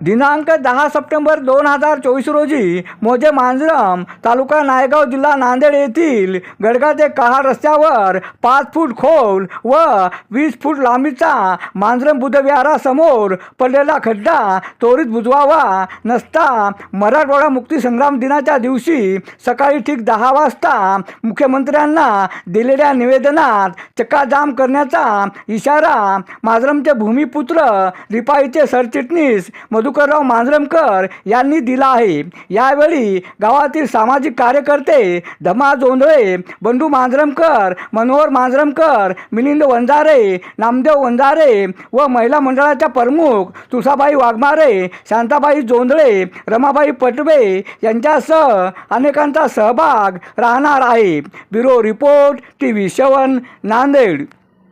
दिनांक दहा सप्टेंबर दोन हजार चोवीस रोजी मोजे मांजरम तालुका नायगाव जिल्हा नांदेड येथील गडगा ते कहाड रस्त्यावर पाच फूट खोल व वीस फूट लांबीचा मांजरम बुद्धविहारासमोर पडलेला खड्डा त्वरित बुजवावा नसता मराठवाडा मुक्ती संग्राम दिनाच्या दिवशी सकाळी ठीक दहा वाजता मुख्यमंत्र्यांना दिलेल्या निवेदनात चक्काजाम करण्याचा इशारा मांजरमचे भूमिपुत्र रिपाईचे सरचिटणीस मधुकरराव मांजरमकर यांनी दिला आहे. यावेळी गावातील सामाजिक कार्यकर्ते धमा जोंधळे बंडू मांजरमकर मनोहर मांजरमकर मिलिंद वंजारे नामदेव वंजारे व महिला मंडळाच्या प्रमुख तुसाबाई वाघमारे शांताबाई जोंधळे रमाबाई पटवे यांच्यासह अनेकांचा सहभाग राहणार आहे. Bureau report T V seven Nanded.